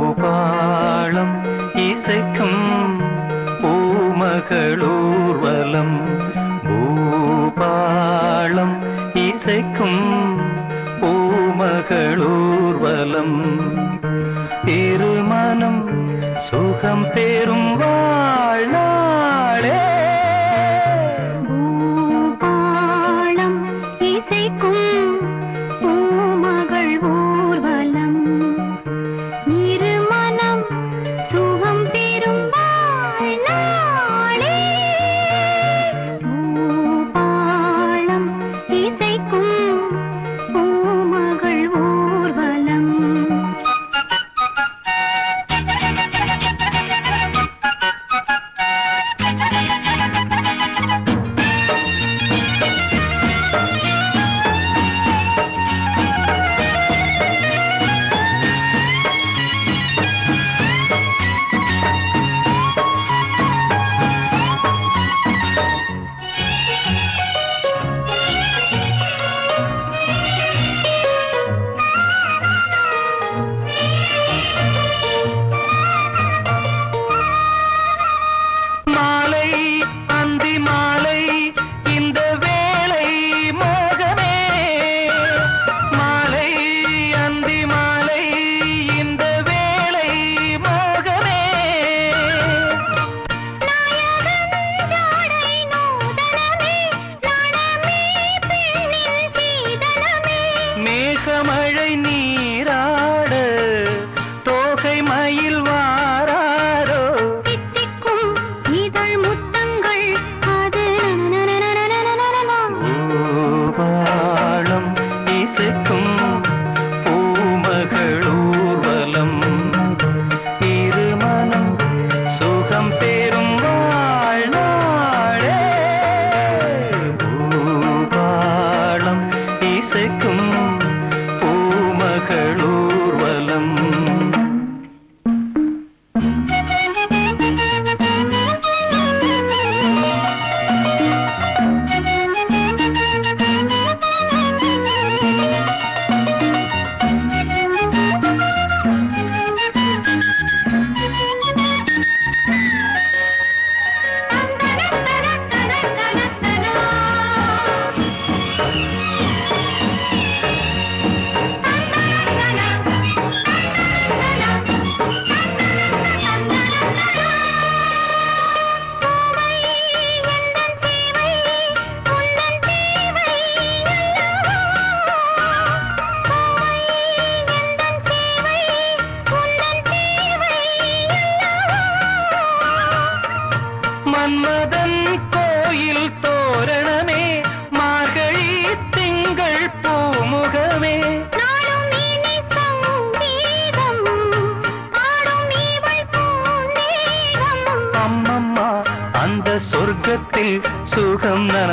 பூபாளம் இசைக்கும் பூமகளூர்வலம். பூபாளம் இசைக்கும் பூமகளூர்வலம். இருமனம் சுகம் பெறும் வாழ மழை மனதில் சுகம் நன